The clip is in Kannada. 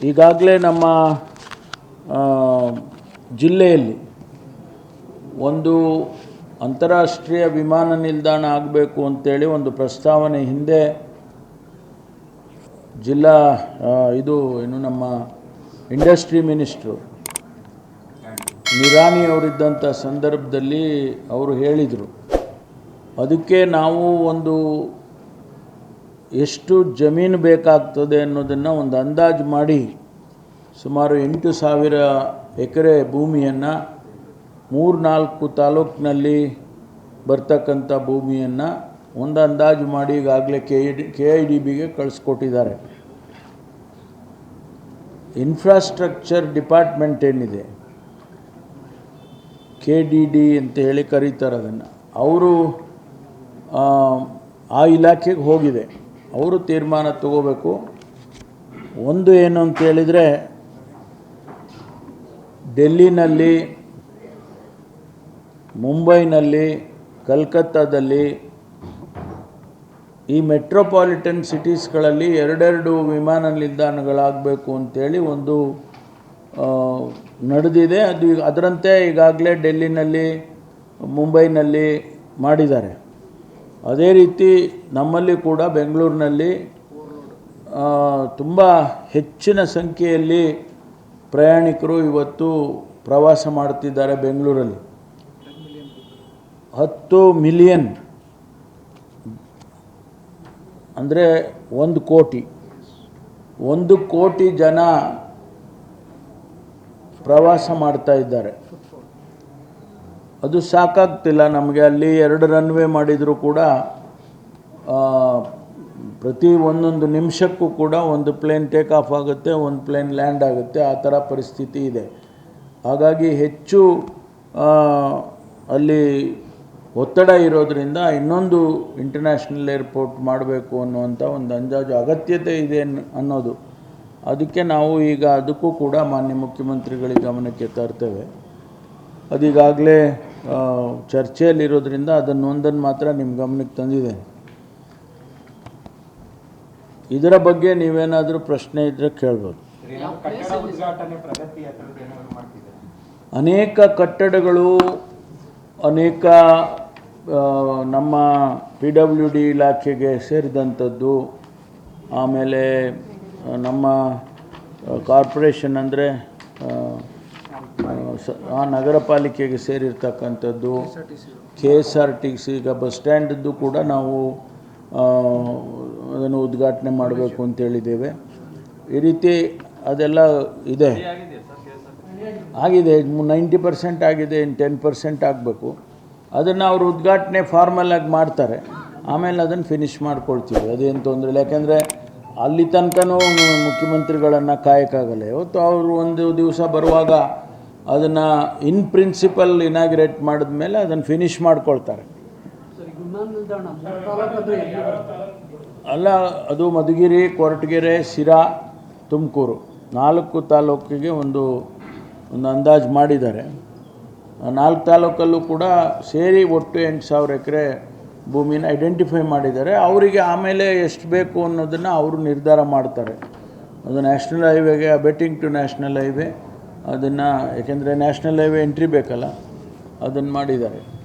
ಈಗಾಗಲೇ ನಮ್ಮ ಜಿಲ್ಲೆಯಲ್ಲಿ ಒಂದು ಅಂತಾರಾಷ್ಟ್ರೀಯ ವಿಮಾನ ನಿಲ್ದಾಣ ಆಗಬೇಕು ಅಂತೇಳಿ ಒಂದು ಪ್ರಸ್ತಾವನೆ ಹಿಂದೆ ಜಿಲ್ಲಾ ಇದು ಏನು ನಮ್ಮ ಇಂಡಸ್ಟ್ರಿ ಮಿನಿಸ್ಟ್ರು ನಿರಾಣಿ ಅವರಿದ್ದಂಥ ಸಂದರ್ಭದಲ್ಲಿ ಅವರು ಹೇಳಿದರು. ಅದಕ್ಕೆ ನಾವು ಒಂದು ಎಷ್ಟು ಜಮೀನು ಬೇಕಾಗ್ತದೆ ಅನ್ನೋದನ್ನು ಒಂದು ಅಂದಾಜು ಮಾಡಿ ಸುಮಾರು ಎಂಟು ಸಾವಿರ ಎಕರೆ ಭೂಮಿಯನ್ನು ಮೂರು ನಾಲ್ಕು ತಾಲೂಕಿನಲ್ಲಿ ಬರ್ತಕ್ಕಂಥ ಭೂಮಿಯನ್ನು ಒಂದು ಅಂದಾಜು ಮಾಡಿ ಈಗಾಗಲೇ K I D K I D ಬಿಗೆ ಕಳಿಸ್ಕೊಟ್ಟಿದ್ದಾರೆ. ಇನ್ಫ್ರಾಸ್ಟ್ರಕ್ಚರ್ ಡಿಪಾರ್ಟ್ಮೆಂಟ್ ಏನಿದೆ? ಕೆ ಡಿ ಡಿ ಅಂತ ಹೇಳಿ ಕರೀತಾರೆ ಅದನ್ನು. ಅವರು ಆ ಇಲಾಖೆಗೆ ಹೋಗಿದೆ. ಅವರು ತೀರ್ಮಾನ ತಗೋಬೇಕು. ಒಂದು ಏನು ಅಂತ ಹೇಳಿದರೆ, ಡೆಲ್ಲಿನಲ್ಲಿ, ಮುಂಬೈನಲ್ಲಿ, ಕಲ್ಕತ್ತಾದಲ್ಲಿ ಈ ಮೆಟ್ರೋಪಾಲಿಟನ್ ಸಿಟೀಸ್ಗಳಲ್ಲಿ ಎರಡೆರಡು ವಿಮಾನ ನಿಲ್ದಾಣಗಳಾಗಬೇಕು ಅಂತೇಳಿ ಒಂದು ನಡೆದಿದೆ. ಅದು ಅದರಂತೆ ಈಗಾಗಲೇ ಡೆಲ್ಲಿನಲ್ಲಿ, ಮುಂಬೈನಲ್ಲಿ ಮಾಡಿದ್ದಾರೆ. ಅದೇ ರೀತಿ ನಮ್ಮಲ್ಲಿ ಕೂಡ ಬೆಂಗಳೂರಿನಲ್ಲಿ ತುಂಬ ಹೆಚ್ಚಿನ ಸಂಖ್ಯೆಯಲ್ಲಿ ಪ್ರಯಾಣಿಕರು ಇವತ್ತು ಪ್ರವಾಸ ಮಾಡ್ತಿದ್ದಾರೆ ಬೆಂಗಳೂರಲ್ಲಿ. ಹತ್ತು ಮಿಲಿಯನ್, ಅಂದರೆ ಒಂದು ಕೋಟಿ. ಒಂದು ಕೋಟಿ ಜನ ಪ್ರವಾಸ ಮಾಡ್ತಾ ಇದ್ದಾರೆ. ಅದು ಸಾಕಾಗ್ತಿಲ್ಲ. ನಮಗೆ ಅಲ್ಲಿ ಎರಡು ರನ್ವೇ ಮಾಡಿದರೂ ಕೂಡ ಪ್ರತಿ ಒಂದೊಂದು ನಿಮಿಷಕ್ಕೂ ಕೂಡ ಒಂದು ಪ್ಲೇನ್ ಟೇಕ್ ಆಫ್ ಆಗುತ್ತೆ, ಒಂದು ಪ್ಲೇನ್ ಲ್ಯಾಂಡ್ ಆಗುತ್ತೆ. ಆ ಥರ ಪರಿಸ್ಥಿತಿ ಇದೆ. ಹಾಗಾಗಿ ಹೆಚ್ಚು ಅಲ್ಲಿ ಒತ್ತಡ ಇರೋದರಿಂದ ಇನ್ನೊಂದು ಇಂಟರ್ನ್ಯಾಷನಲ್ ಏರ್ಪೋರ್ಟ್ ಮಾಡಬೇಕು ಅನ್ನುವಂಥ ಒಂದು ಅಂದಾಜು ಅಗತ್ಯತೆ ಇದೆ ಅನ್- ಅನ್ನೋದು. ಅದಕ್ಕೆ ನಾವು ಈಗ ಅದಕ್ಕೂ ಕೂಡ ಮಾನ್ಯ ಮುಖ್ಯಮಂತ್ರಿಗಳಿಗೆ ಗಮನಕ್ಕೆ ತರ್ತೇವೆ. ಅದೀಗಾಗಲೇ ಚರ್ಚೆಯಲ್ಲಿರೋದ್ರಿಂದ ಅದನ್ನೊಂದನ್ನು ಮಾತ್ರ ನಿಮ್ಮ ಗಮನಕ್ಕೆ ತಂದಿದೆ. ಇದರ ಬಗ್ಗೆ ನೀವೇನಾದರೂ ಪ್ರಶ್ನೆ ಇದ್ದರೆ ಕೇಳ್ಬೋದು. ಅನೇಕ ಕಟ್ಟಡಗಳು ಅನೇಕ ನಮ್ಮ ಪಿ ಡಬ್ಲ್ಯೂ ಡಿ ಇಲಾಖೆಗೆ ಸೇರಿದಂಥದ್ದು ಆಮೇಲೆ ನಮ್ಮ ಕಾರ್ಪೊರೇಷನ್ ಅಂದರೆ ಆ ನಗರ ಪಾಲಿಕೆಗೆ ಸೇರಿರ್ತಕ್ಕಂಥದ್ದು K S R T C ಈಗ ಬಸ್ ಸ್ಟ್ಯಾಂಡದ್ದು ಕೂಡ ನಾವು ಅದನ್ನು ಉದ್ಘಾಟನೆ ಮಾಡಬೇಕು ಅಂತ ಹೇಳಿದ್ದೇವೆ. ಈ ರೀತಿ ಅದೆಲ್ಲ ಇದೆ. ಆಗಿದೆ, ನೈಂಟಿ ಪರ್ಸೆಂಟ್ ಆಗಿದೆ, ಇನ್ನು ಟೆನ್ ಪರ್ಸೆಂಟ್ ಆಗಬೇಕು. ಅದನ್ನು ಅವರು ಉದ್ಘಾಟನೆ ಫಾರ್ಮಲ್ ಆಗಿ ಮಾಡ್ತಾರೆ. ಆಮೇಲೆ ಅದನ್ನು ಫಿನಿಷ್ ಮಾಡ್ಕೊಳ್ತೀವಿ. ಅದೇನು ತೊಂದರೆ ಇಲ್ಲ ಯಾಕೆಂದರೆ ಅಲ್ಲಿ ತನಕನೂ ಮುಖ್ಯಮಂತ್ರಿಗಳನ್ನು ಕಾಯಕ್ಕಾಗಲ್ಲ. ಇವತ್ತು ಅವರು ಒಂದು ದಿವಸ ಬರುವಾಗ ಅದನ್ನು ಇನ್ ಪ್ರಿನ್ಸಿಪಲ್ ಇನಾಗ್ರೇಟ್ ಮಾಡಿದ ಮೇಲೆ ಅದನ್ನು ಫಿನಿಶ್ ಮಾಡ್ಕೊಳ್ತಾರೆ. ಅಲ್ಲ ಅದು ಮಧುಗಿರಿ ಕೊರಟಗೆರೆ ಸಿರಾ ತುಮಕೂರು. ನಾಲ್ಕು ತಾಲೂಕಿಗೆ ಒಂದು ಒಂದು ಅಂದಾಜು ಮಾಡಿದ್ದಾರೆ. ಆ ನಾಲ್ಕು ತಾಲೂಕಲ್ಲೂ ಕೂಡ ಸೇರಿ ಒಟ್ಟು ಎಂಟು ಸಾವಿರ ಎಕರೆ ಭೂಮಿನ ಐಡೆಂಟಿಫೈ ಮಾಡಿದ್ದಾರೆ. ಅವರಿಗೆ ಆಮೇಲೆ ಎಷ್ಟು ಬೇಕು ಅನ್ನೋದನ್ನು ಅವರು ನಿರ್ಧಾರ ಮಾಡ್ತಾರೆ. ಅದು ನ್ಯಾಷನಲ್ ಹೈವೇಗೆ ಬೆಟ್ಟಿಂಗ್ ಟು ನ್ಯಾಷನಲ್ ಹೈವೇ ಅದನ್ನು ಯಾಕೆಂದರೆ ನ್ಯಾಷನಲ್ ಹೈವೇ ಎಂಟ್ರಿ ಬೇಕಲ್ಲ ಅದನ್ನು ಮಾಡಿದ್ದಾರೆ.